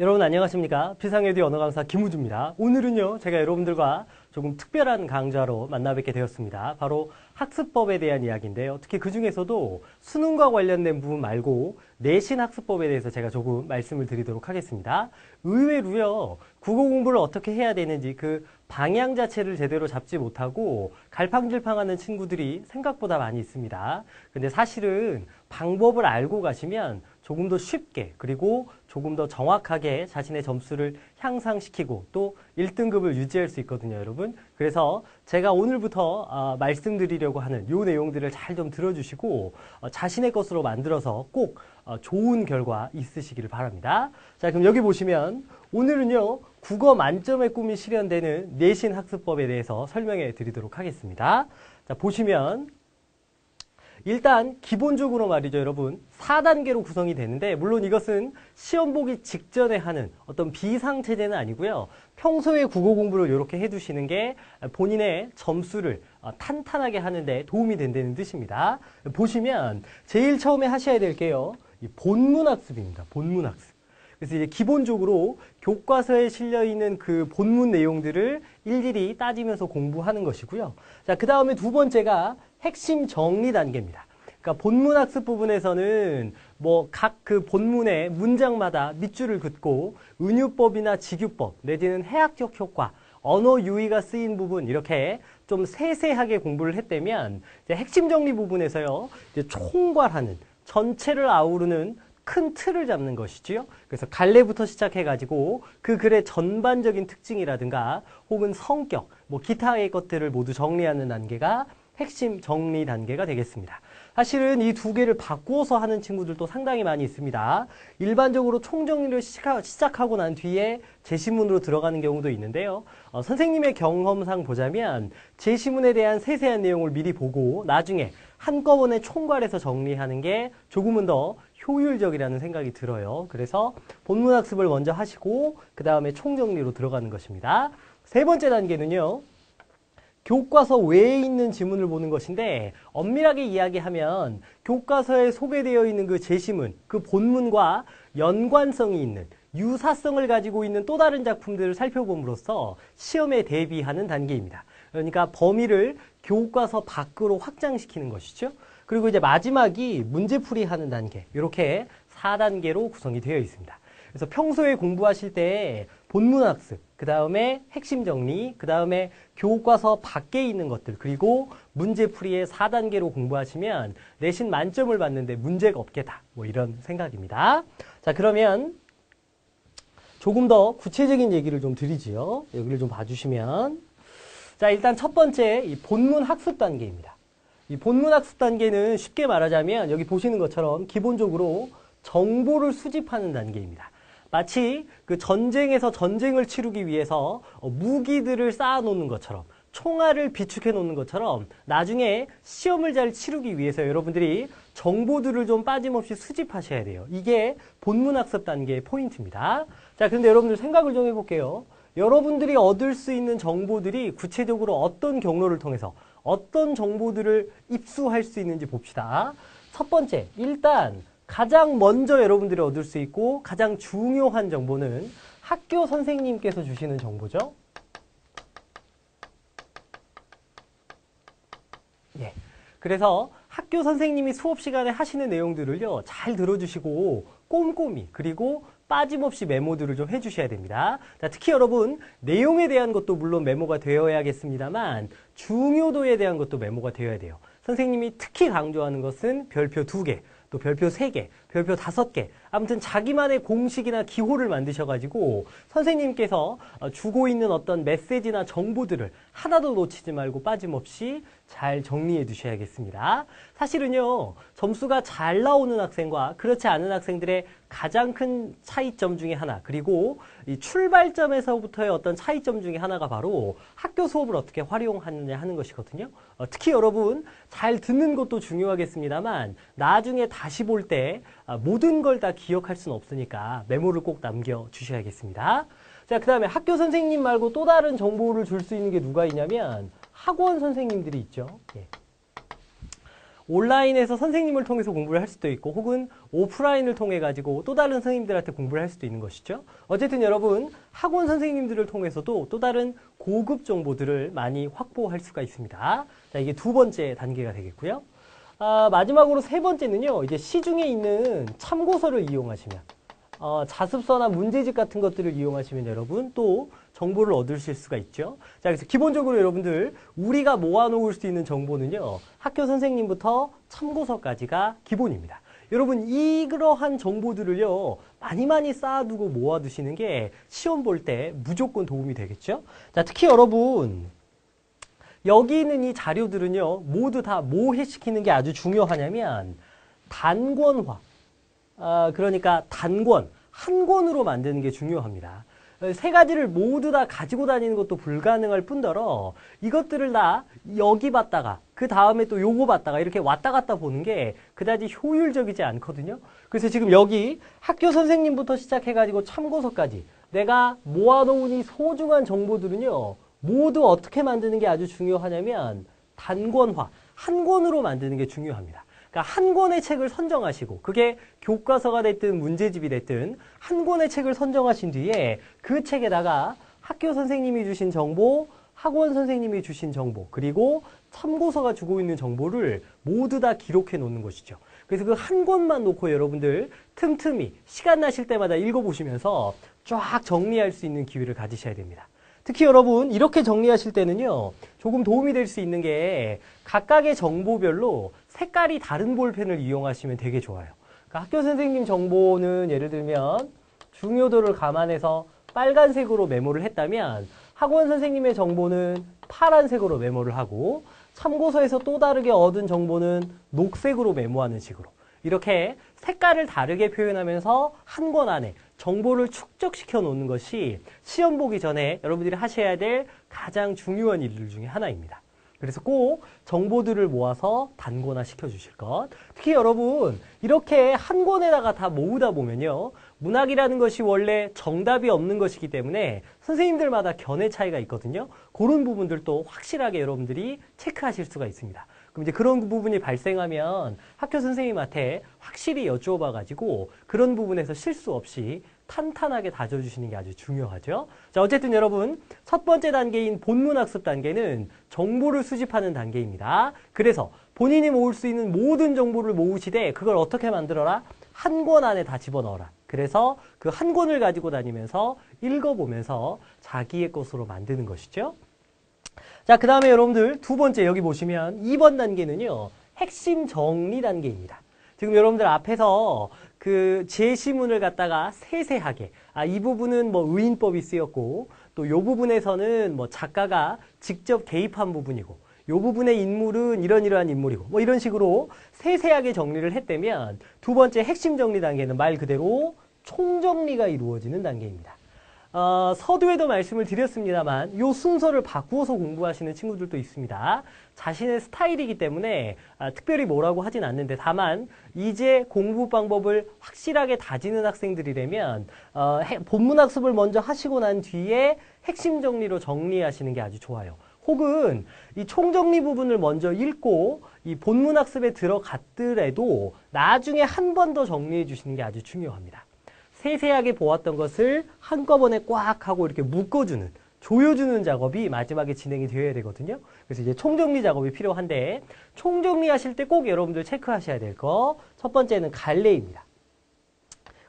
여러분 안녕하십니까? 비상에디 언어 강사 김우주입니다. 오늘은요 제가 여러분들과 조금 특별한 강좌로 만나 뵙게 되었습니다. 바로 학습법에 대한 이야기인데요. 특히 그 중에서도 수능과 관련된 부분 말고 내신 학습법에 대해서 제가 조금 말씀을 드리도록 하겠습니다. 의외로요 국어 공부를 어떻게 해야 되는지 그 방향 자체를 제대로 잡지 못하고 갈팡질팡하는 친구들이 생각보다 많이 있습니다. 근데 사실은 방법을 알고 가시면 조금 더 쉽게 그리고 조금 더 정확하게 자신의 점수를 향상시키고 또 1등급을 유지할 수 있거든요, 여러분. 그래서 제가 오늘부터 어, 말씀드리려고 하는 이 내용들을 잘 좀 들어주시고 어, 자신의 것으로 만들어서 꼭 어, 좋은 결과 있으시기를 바랍니다. 자, 그럼 여기 보시면 오늘은요, 국어 만점의 꿈이 실현되는 내신 학습법에 대해서 설명해 드리도록 하겠습니다. 자, 보시면 일단 기본적으로 말이죠 여러분. 4단계로 구성이 되는데 물론 이것은 시험 보기 직전에 하는 어떤 비상체제는 아니고요. 평소에 국어 공부를 이렇게 해두시는 게 본인의 점수를 어, 탄탄하게 하는데 도움이 된다는 뜻입니다. 보시면 제일 처음에 하셔야 될 게요. 본문학습입니다 본문학습. 그래서 이제 기본적으로 교과서에 실려 있는 그 본문 내용들을 일일이 따지면서 공부하는 것이고요. 자, 그 다음에 두 번째가 핵심 정리 단계입니다. 그러니까 본문 학습 부분에서는 뭐 각 그 본문의 문장마다 밑줄을 긋고 은유법이나 직유법 내지는 해학적 효과 언어 유의가 쓰인 부분 이렇게 좀 세세하게 공부를 했다면 핵심 정리 부분에서요 이제 총괄하는 전체를 아우르는 큰 틀을 잡는 것이지요. 그래서 갈래부터 시작해가지고 그 글의 전반적인 특징이라든가 혹은 성격, 뭐 기타의 것들을 모두 정리하는 단계가 핵심 정리 단계가 되겠습니다. 사실은 이 두 개를 바꾸어서 하는 친구들도 상당히 많이 있습니다. 일반적으로 총정리를 시작하고 난 뒤에 제시문으로 들어가는 경우도 있는데요. 어, 선생님의 경험상 보자면 제시문에 대한 세세한 내용을 미리 보고 나중에 한꺼번에 총괄해서 정리하는 게 조금은 더 효율적이라는 생각이 들어요. 그래서 본문 학습을 먼저 하시고 그 다음에 총정리로 들어가는 것입니다. 세 번째 단계는요. 교과서 외에 있는 지문을 보는 것인데 엄밀하게 이야기하면 교과서에 소개되어 있는 그 제시문, 그 본문과 연관성이 있는 유사성을 가지고 있는 또 다른 작품들을 살펴봄으로써 시험에 대비하는 단계입니다. 그러니까 범위를 교과서 밖으로 확장시키는 것이죠. 그리고 이제 마지막이 문제풀이 하는 단계. 이렇게 4단계로 구성이 되어 있습니다. 그래서 평소에 공부하실 때 본문 학습, 그 다음에 핵심 정리, 그 다음에 교과서 밖에 있는 것들, 그리고 문제풀이의 4단계로 공부하시면 내신 만점을 받는데 문제가 없겠다. 뭐 이런 생각입니다. 자, 그러면 조금 더 구체적인 얘기를 좀 드리지요. 여기를 좀 봐주시면. 자, 일단 첫 번째 이 본문 학습 단계입니다. 이 본문 학습 단계는 쉽게 말하자면 여기 보시는 것처럼 기본적으로 정보를 수집하는 단계입니다. 마치 그 전쟁에서 전쟁을 치르기 위해서 어, 무기들을 쌓아놓는 것처럼 총알을 비축해 놓는 것처럼 나중에 시험을 잘 치르기 위해서 여러분들이 정보들을 좀 빠짐없이 수집하셔야 돼요. 이게 본문학습 단계의 포인트입니다. 자, 그런데 여러분들 생각을 좀 해볼게요. 여러분들이 얻을 수 있는 정보들이 구체적으로 어떤 경로를 통해서 어떤 정보들을 입수할 수 있는지 봅시다. 첫 번째, 일단 가장 먼저 여러분들이 얻을 수 있고 가장 중요한 정보는 학교 선생님께서 주시는 정보죠. 예. 그래서 학교 선생님이 수업 시간에 하시는 내용들을요, 잘 들어주시고 꼼꼼히 그리고 빠짐없이 메모들을 좀 해주셔야 됩니다. 자, 특히 여러분 내용에 대한 것도 물론 메모가 되어야겠습니다만 중요도에 대한 것도 메모가 되어야 돼요. 선생님이 특히 강조하는 것은 별표 두개 또 별표 세개 별표 다섯 개 아무튼 자기만의 공식이나 기호를 만드셔가지고 선생님께서 어, 주고 있는 어떤 메시지나 정보들을 하나도 놓치지 말고 빠짐없이 잘 정리해 두셔야겠습니다. 사실은요, 점수가 잘 나오는 학생과 그렇지 않은 학생들의 가장 큰 차이점 중에 하나, 그리고 이 출발점에서부터의 어떤 차이점 중에 하나가 바로 학교 수업을 어떻게 활용하느냐 하는 것이거든요. 어, 특히 여러분, 잘 듣는 것도 중요하겠습니다만, 나중에 다시 볼때 아, 모든 걸 다 기억할 수는 없으니까 메모를 꼭 남겨주셔야겠습니다. 자, 그 다음에 학교 선생님 말고 또 다른 정보를 줄 수 있는 게 누가 있냐면 학원 선생님들이 있죠. 예. 온라인에서 선생님을 통해서 공부를 할 수도 있고 혹은 오프라인을 통해 가지고 또 다른 선생님들한테 공부를 할 수도 있는 것이죠. 어쨌든 여러분 학원 선생님들을 통해서도 또 다른 고급 정보들을 많이 확보할 수가 있습니다. 자, 이게 두 번째 단계가 되겠고요. 아, 마지막으로 세 번째는요. 이제 시중에 있는 참고서를 이용하시면 어, 자습서나 문제집 같은 것들을 이용하시면 여러분 또 정보를 얻으실 수가 있죠. 자, 그래서 기본적으로 여러분들 우리가 모아놓을 수 있는 정보는요. 학교 선생님부터 참고서까지가 기본입니다. 여러분 이러한 정보들을요 많이 많이 쌓아두고 모아두시는 게 시험 볼 때 무조건 도움이 되겠죠. 자 특히 여러분 여기 있는 이 자료들은요 모두 다 뭐 해시키는 게 아주 중요하냐면 단권화 아, 그러니까 단권 한 권으로 만드는 게 중요합니다. 세 가지를 모두 다 가지고 다니는 것도 불가능할 뿐더러 이것들을 다 여기 봤다가 그 다음에 또 요거 봤다가 이렇게 왔다 갔다 보는 게 그다지 효율적이지 않거든요. 그래서 지금 여기 학교 선생님부터 시작해가지고 참고서까지 내가 모아놓은 이 소중한 정보들은요. 모두 어떻게 만드는 게 아주 중요하냐면 단권화, 한 권으로 만드는 게 중요합니다. 그러니까 한 권의 책을 선정하시고 그게 교과서가 됐든 문제집이 됐든 한 권의 책을 선정하신 뒤에 그 책에다가 학교 선생님이 주신 정보, 학원 선생님이 주신 정보, 그리고 참고서가 주고 있는 정보를 모두 다 기록해 놓는 것이죠. 그래서 그 한 권만 놓고 여러분들 틈틈이 시간 나실 때마다 읽어보시면서 쫙 정리할 수 있는 기회를 가지셔야 됩니다. 특히 여러분 이렇게 정리하실 때는요 조금 도움이 될 수 있는 게 각각의 정보별로 색깔이 다른 볼펜을 이용하시면 되게 좋아요. 그러니까 학교 선생님 정보는 예를 들면 중요도를 감안해서 빨간색으로 메모를 했다면 학원 선생님의 정보는 파란색으로 메모를 하고 참고서에서 또 다르게 얻은 정보는 녹색으로 메모하는 식으로 이렇게 색깔을 다르게 표현하면서 한 권 안에 정보를 축적시켜 놓는 것이 시험 보기 전에 여러분들이 하셔야 될 가장 중요한 일 중에 하나입니다. 그래서 꼭 정보들을 모아서 단권화 시켜주실 것. 특히 여러분 이렇게 한 권에다가 다 모으다 보면요. 문학이라는 것이 원래 정답이 없는 것이기 때문에 선생님들마다 견해 차이가 있거든요. 그런 부분들도 확실하게 여러분들이 체크하실 수가 있습니다. 그럼 이제 그런 부분이 발생하면 학교 선생님한테 확실히 여쭈어봐 가지고 그런 부분에서 실수 없이 탄탄하게 다져주시는 게 아주 중요하죠. 자, 어쨌든 여러분 첫 번째 단계인 본문 학습 단계는 정보를 수집하는 단계입니다. 그래서 본인이 모을 수 있는 모든 정보를 모으시되 그걸 어떻게 만들어라? 한 권 안에 다 집어넣어라. 그래서 그 한 권을 가지고 다니면서 읽어보면서 자기의 것으로 만드는 것이죠. 자, 그 다음에 여러분들 두 번째 여기 보시면 2번 단계는요. 핵심 정리 단계입니다. 지금 여러분들 앞에서 그 제시문을 갖다가 세세하게 아, 이 부분은 뭐 의인법이 쓰였고 또이 부분에서는 뭐 작가가 직접 개입한 부분이고 이 부분의 인물은 이런 이러한 인물이고 뭐 이런 식으로 세세하게 정리를 했다면 두 번째 핵심 정리 단계는 말 그대로 총정리가 이루어지는 단계입니다. 어, 서두에도 말씀을 드렸습니다만 이 순서를 바꾸어서 공부하시는 친구들도 있습니다. 자신의 스타일이기 때문에 아, 특별히 뭐라고 하진 않는데 다만 이제 공부 방법을 확실하게 다지는 학생들이라면 어, 해, 본문 학습을 먼저 하시고 난 뒤에 핵심 정리로 정리하시는 게 아주 좋아요. 혹은 이 총정리 부분을 먼저 읽고 이 본문 학습에 들어갔더라도 나중에 한 번 더 정리해 주시는 게 아주 중요합니다. 세세하게 보았던 것을 한꺼번에 꽉 하고 이렇게 묶어주는 조여주는 작업이 마지막에 진행이 되어야 되거든요. 그래서 이제 총정리 작업이 필요한데 총정리 하실 때 꼭 여러분들 체크하셔야 될 거 첫 번째는 갈래입니다.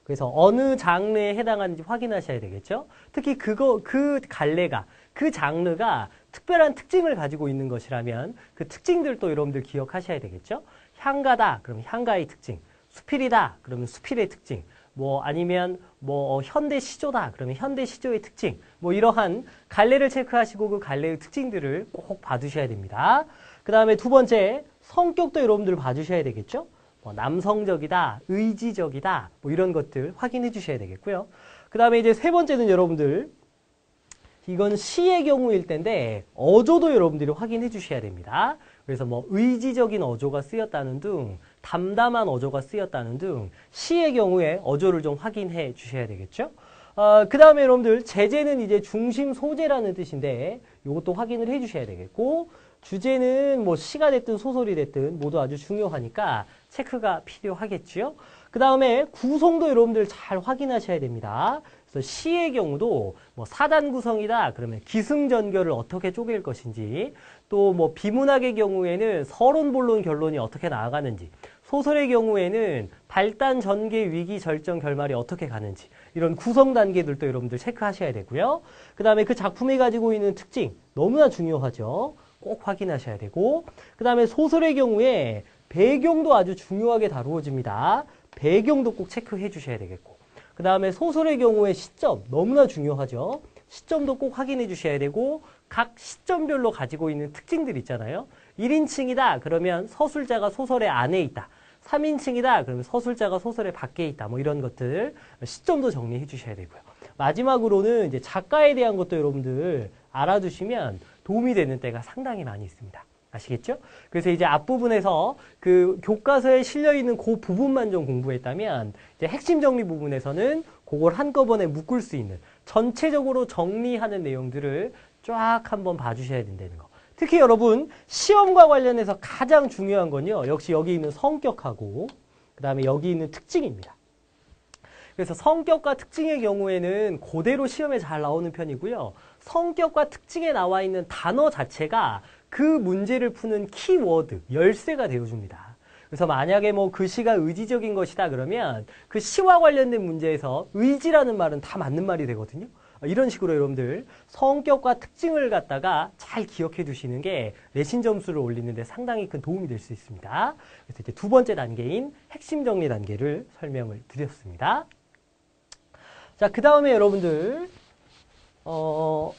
그래서 어느 장르에 해당하는지 확인하셔야 되겠죠. 특히 그거 그 갈래가 그 장르가 특별한 특징을 가지고 있는 것이라면 그 특징들도 여러분들 기억하셔야 되겠죠. 향가다 그러면 향가의 특징, 수필이다 그러면 수필의 특징, 뭐 아니면 뭐 현대 시조다 그러면 현대 시조의 특징 뭐 이러한 갈래를 체크하시고 그 갈래의 특징들을 꼭 봐두셔야 됩니다. 그 다음에 두 번째 성격도 여러분들 봐주셔야 되겠죠. 뭐 남성적이다, 의지적이다 뭐 이런 것들 확인해 주셔야 되겠고요. 그 다음에 이제 세 번째는 여러분들 이건 시의 경우일 텐데 어조도 여러분들이 확인해 주셔야 됩니다. 그래서 뭐 의지적인 어조가 쓰였다는 등 담담한 어조가 쓰였다는 등 시의 경우에 어조를 좀 확인해 주셔야 되겠죠. 어, 그 다음에 여러분들 제재는 이제 중심 소재라는 뜻인데 이것도 확인을 해 주셔야 되겠고 주제는 뭐 시가 됐든 소설이 됐든 모두 아주 중요하니까 체크가 필요하겠지요. 그 다음에 구성도 여러분들 잘 확인하셔야 됩니다. 그래서 시의 경우도 뭐 사단 구성이다 그러면 기승전결을 어떻게 쪼갤 것인지 또 뭐 비문학의 경우에는 서론 본론 결론이 어떻게 나아가는지 소설의 경우에는 발단 전개 위기 절정 결말이 어떻게 가는지 이런 구성 단계들도 여러분들 체크하셔야 되고요. 그 다음에 그 작품이 가지고 있는 특징 너무나 중요하죠. 꼭 확인하셔야 되고 그 다음에 소설의 경우에 배경도 아주 중요하게 다루어집니다. 배경도 꼭 체크해 주셔야 되겠고 그 다음에 소설의 경우에 시점 너무나 중요하죠. 시점도 꼭 확인해 주셔야 되고 각 시점별로 가지고 있는 특징들 있잖아요. 1인칭이다 그러면 서술자가 소설의 안에 있다. 3인칭이다 그러면 서술자가 소설의 밖에 있다. 뭐 이런 것들 시점도 정리해 주셔야 되고요. 마지막으로는 이제 작가에 대한 것도 여러분들 알아두시면 도움이 되는 때가 상당히 많이 있습니다. 아시겠죠? 그래서 이제 앞부분에서 그 교과서에 실려 있는 그 부분만 좀 공부했다면 이제 핵심 정리 부분에서는 그걸 한꺼번에 묶을 수 있는 전체적으로 정리하는 내용들을 쫙 한번 봐주셔야 된다는 거. 특히 여러분 시험과 관련해서 가장 중요한 건요. 역시 여기 있는 성격하고 그 다음에 여기 있는 특징입니다. 그래서 성격과 특징의 경우에는 그대로 시험에 잘 나오는 편이고요. 성격과 특징에 나와 있는 단어 자체가 그 문제를 푸는 키워드, 열쇠가 되어줍니다. 그래서 만약에 뭐 그 시가 의지적인 것이다 그러면 그 시와 관련된 문제에서 의지라는 말은 다 맞는 말이 되거든요. 이런 식으로 여러분들 성격과 특징을 갖다가 잘 기억해 두시는 게 내신 점수를 올리는데 상당히 큰 도움이 될 수 있습니다. 그래서 이제 두 번째 단계인 핵심 정리 단계를 설명을 드렸습니다. 자, 그 다음에 여러분들, 어,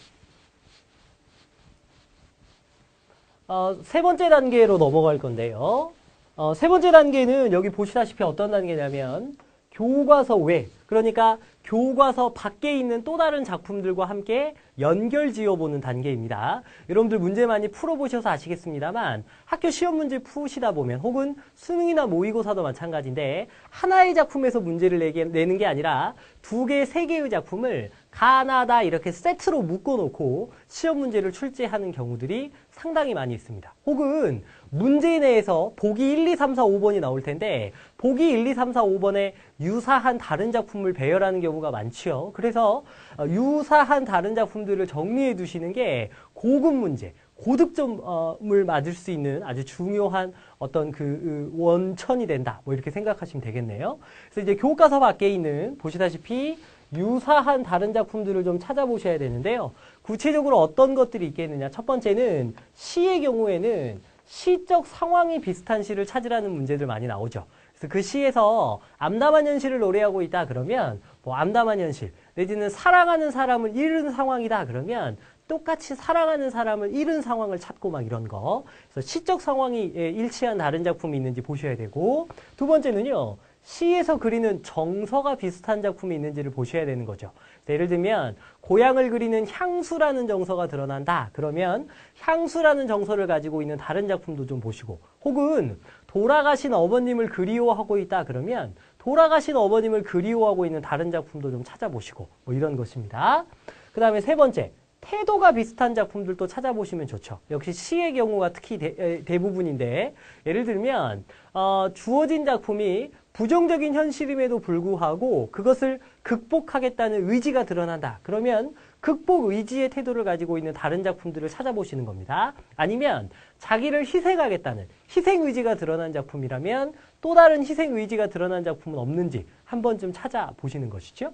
어, 세 번째 단계로 넘어갈 건데요. 어, 세 번째 단계는 여기 보시다시피 어떤 단계냐면 교과서 외, 그러니까 교과서 밖에 있는 또 다른 작품들과 함께 연결 지어보는 단계입니다. 여러분들 문제 많이 풀어보셔서 아시겠습니다만 학교 시험 문제 푸시다 보면 혹은 수능이나 모의고사도 마찬가지인데 하나의 작품에서 문제를 내게, 내는 게 아니라 두 개, 세 개의 작품을 가나다 이렇게 세트로 묶어놓고 시험 문제를 출제하는 경우들이 상당히 많이 있습니다. 혹은 문제 내에서 보기 1, 2, 3, 4, 5번이 나올 텐데 보기 1, 2, 3, 4, 5번에 유사한 다른 작품을 배열하는 경우가 많죠. 그래서 어, 유사한 다른 작품들을 정리해 두시는 게 고급 문제, 고득점을 맞을 수 있는 아주 중요한 어떤 그 원천이 된다. 뭐 이렇게 생각하시면 되겠네요. 그래서 이제 교과서 밖에 있는 보시다시피 유사한 다른 작품들을 좀 찾아보셔야 되는데요. 구체적으로 어떤 것들이 있겠느냐. 첫 번째는 시의 경우에는 시적 상황이 비슷한 시를 찾으라는 문제들 많이 나오죠. 그래서 그 시에서 암담한 현실을 노래하고 있다 그러면 뭐 암담한 현실 내지는 사랑하는 사람을 잃은 상황이다 그러면 똑같이 사랑하는 사람을 잃은 상황을 찾고 막 이런 거. 그래서 시적 상황이 예, 일치한 다른 작품이 있는지 보셔야 되고 두 번째는요. 시에서 그리는 정서가 비슷한 작품이 있는지를 보셔야 되는 거죠. 예를 들면 고향을 그리는 향수라는 정서가 드러난다. 그러면 향수라는 정서를 가지고 있는 다른 작품도 좀 보시고 혹은 돌아가신 어머님을 그리워하고 있다. 그러면 돌아가신 어머님을 그리워하고 있는 다른 작품도 좀 찾아보시고 뭐 이런 것입니다. 그 다음에 세 번째 태도가 비슷한 작품들도 찾아보시면 좋죠. 역시 시의 경우가 특히 대, 부분인데 예를 들면 어, 주어진 작품이 부정적인 현실임에도 불구하고 그것을 극복하겠다는 의지가 드러난다. 그러면 극복 의지의 태도를 가지고 있는 다른 작품들을 찾아보시는 겁니다. 아니면 자기를 희생하겠다는 희생 의지가 드러난 작품이라면 또 다른 희생 의지가 드러난 작품은 없는지 한 번쯤 찾아보시는 것이죠.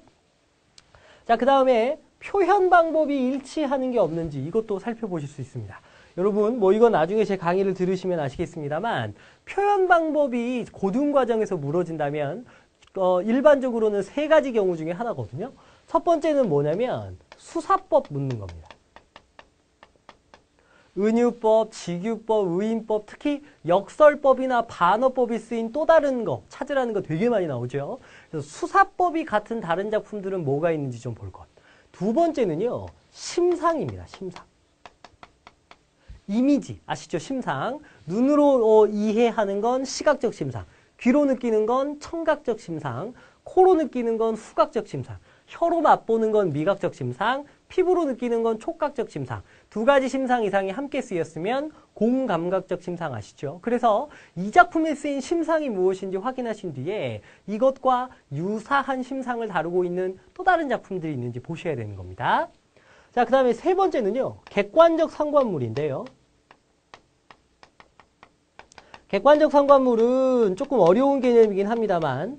자, 그 다음에 표현 방법이 일치하는 게 없는지 이것도 살펴보실 수 있습니다. 여러분 뭐 이건 나중에 제 강의를 들으시면 아시겠습니다만 표현 방법이 고등 과정에서 물어진다면 어, 일반적으로는 세 가지 경우 중에 하나거든요. 첫 번째는 뭐냐면 수사법 묻는 겁니다. 은유법, 직유법, 의인법, 특히 역설법이나 반어법이 쓰인 또 다른 거 찾으라는 거 되게 많이 나오죠. 그래서 수사법이 같은 다른 작품들은 뭐가 있는지 좀 볼 것. 두 번째는요. 심상입니다. 심상. 이미지 아시죠? 심상. 눈으로 어, 이해하는 건 시각적 심상. 귀로 느끼는 건 청각적 심상. 코로 느끼는 건 후각적 심상. 혀로 맛보는 건 미각적 심상. 피부로 느끼는 건 촉각적 심상. 두 가지 심상 이상이 함께 쓰였으면 공감각적 심상 아시죠? 그래서 이 작품에 쓰인 심상이 무엇인지 확인하신 뒤에 이것과 유사한 심상을 다루고 있는 또 다른 작품들이 있는지 보셔야 되는 겁니다. 자, 그 다음에 세 번째는요. 객관적 상관물인데요. 객관적 상관물은 조금 어려운 개념이긴 합니다만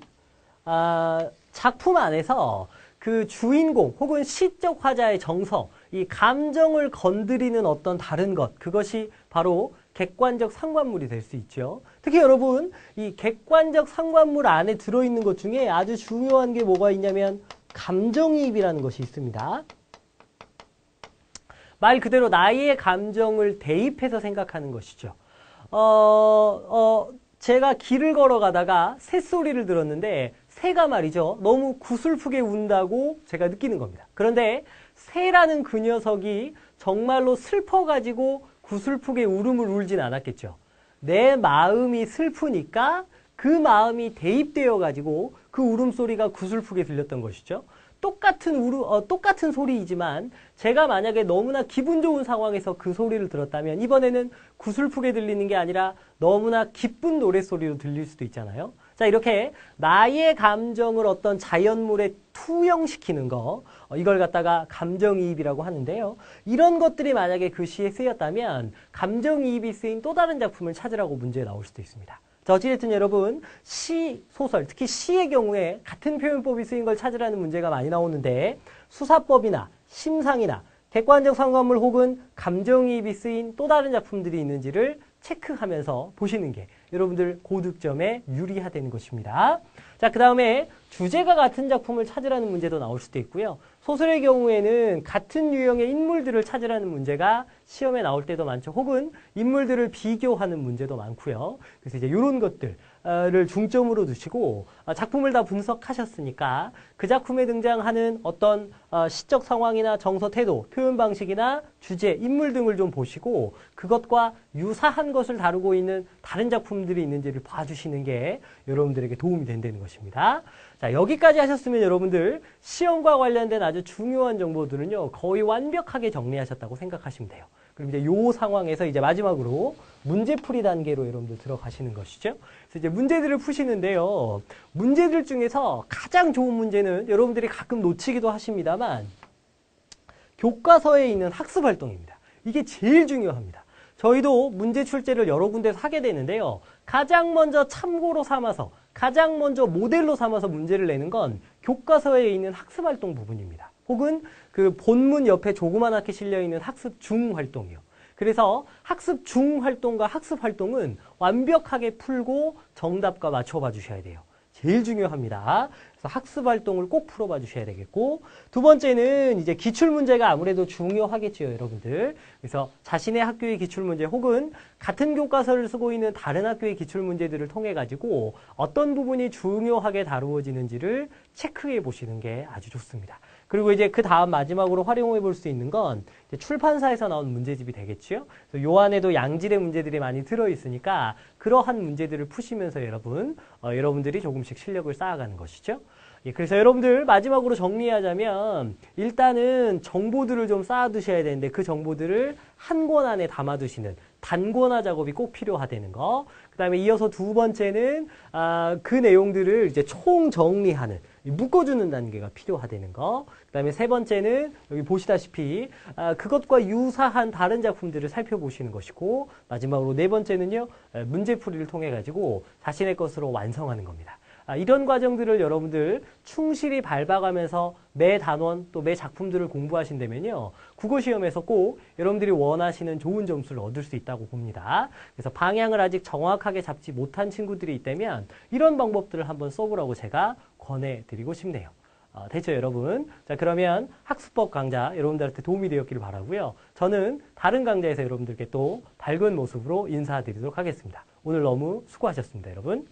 아, 작품 안에서 그 주인공 혹은 시적 화자의 정서, 이 감정을 건드리는 어떤 다른 것, 그것이 바로 객관적 상관물이 될 수 있죠. 특히 여러분, 이 객관적 상관물 안에 들어있는 것 중에 아주 중요한 게 뭐가 있냐면 감정이입이라는 것이 있습니다. 말 그대로 나의 감정을 대입해서 생각하는 것이죠. 어, 어, 제가 길을 걸어가다가 새소리를 들었는데 새가 말이죠. 너무 구슬프게 운다고 제가 느끼는 겁니다. 그런데 새라는 그 녀석이 정말로 슬퍼가지고 구슬프게 울음을 울진 않았겠죠. 내 마음이 슬프니까 그 마음이 대입되어 가지고 그 울음소리가 구슬프게 들렸던 것이죠. 똑같은 우르, 어, 똑같은 소리이지만 제가 만약에 너무나 기분 좋은 상황에서 그 소리를 들었다면 이번에는 구슬프게 들리는 게 아니라 너무나 기쁜 노래소리로 들릴 수도 있잖아요. 자, 이렇게 나의 감정을 어떤 자연물에 투영시키는 거, 어, 이걸 갖다가 감정이입이라고 하는데요. 이런 것들이 만약에 그 시에 쓰였다면 감정이입이 쓰인 또 다른 작품을 찾으라고 문제에 나올 수도 있습니다. 자, 어찌됐든 여러분, 시, 소설, 특히 시의 경우에 같은 표현법이 쓰인 걸 찾으라는 문제가 많이 나오는데 수사법이나 심상이나 객관적 상관물 혹은 감정이입이 쓰인 또 다른 작품들이 있는지를 체크하면서 보시는 게 여러분들 고득점에 유리하다는 것입니다. 자, 그 다음에 주제가 같은 작품을 찾으라는 문제도 나올 수도 있고요. 소설의 경우에는 같은 유형의 인물들을 찾으라는 문제가 시험에 나올 때도 많죠. 혹은 인물들을 비교하는 문제도 많고요. 그래서 이제 이런 것들 을 중점으로 두시고 어, 작품을 다 분석하셨으니까 그 작품에 등장하는 어떤 어, 시적 상황이나 정서 태도, 표현 방식이나 주제, 인물 등을 좀 보시고 그것과 유사한 것을 다루고 있는 다른 작품들이 있는지를 봐주시는 게 여러분들에게 도움이 된다는 것입니다. 자, 여기까지 하셨으면 여러분들 시험과 관련된 아주 중요한 정보들은요, 거의 완벽하게 정리하셨다고 생각하시면 돼요. 그럼 이제 요 상황에서 이제 마지막으로 문제풀이 단계로 여러분들 들어가시는 것이죠. 그래서 이제 문제들을 푸시는데요. 문제들 중에서 가장 좋은 문제는 여러분들이 가끔 놓치기도 하십니다만 교과서에 있는 학습 활동입니다. 이게 제일 중요합니다. 저희도 문제 출제를 여러 군데서 하게 되는데요. 가장 먼저 참고로 삼아서 가장 먼저 모델로 삼아서 문제를 내는 건 교과서에 있는 학습 활동 부분입니다. 혹은 그 본문 옆에 조그만하게 실려 있는 학습 중 활동이요. 그래서 학습 중 활동과 학습 활동은 완벽하게 풀고 정답과 맞춰봐 주셔야 돼요. 제일 중요합니다. 그래서 학습 활동을 꼭 풀어봐 주셔야 되겠고 두 번째는 이제 기출 문제가 아무래도 중요하겠죠, 여러분들. 그래서 자신의 학교의 기출 문제 혹은 같은 교과서를 쓰고 있는 다른 학교의 기출 문제들을 통해 가지고 어떤 부분이 중요하게 다루어지는지를 체크해 보시는 게 아주 좋습니다. 그리고 이제 그 다음 마지막으로 활용해 볼 수 있는 건 출판사에서 나온 문제집이 되겠죠. 요 안에도 양질의 문제들이 많이 들어 있으니까 그러한 문제들을 푸시면서 여러분, 어, 여러분들이 조금씩 실력을 쌓아가는 것이죠. 예, 그래서 여러분들 마지막으로 정리하자면 일단은 정보들을 좀 쌓아두셔야 되는데 그 정보들을 한 권 안에 담아두시는 단권화 작업이 꼭 필요하다는 거. 그 다음에 이어서 두 번째는 아, 그 내용들을 이제 총 정리하는 묶어주는 단계가 필요하다는 거. 그 다음에 세 번째는 여기 보시다시피 아, 그것과 유사한 다른 작품들을 살펴보시는 것이고 마지막으로 네 번째는요 문제풀이를 통해 가지고 자신의 것으로 완성하는 겁니다. 아, 이런 과정들을 여러분들 충실히 밟아가면서 매 단원 또 매 작품들을 공부하신다면요. 국어시험에서 꼭 여러분들이 원하시는 좋은 점수를 얻을 수 있다고 봅니다. 그래서 방향을 아직 정확하게 잡지 못한 친구들이 있다면 이런 방법들을 한번 써보라고 제가 권해드리고 싶네요. 어, 됐죠, 여러분? 자, 그러면 학습법 강좌 여러분들한테 도움이 되었기를 바라고요. 저는 다른 강좌에서 여러분들께 또 밝은 모습으로 인사드리도록 하겠습니다. 오늘 너무 수고하셨습니다, 여러분.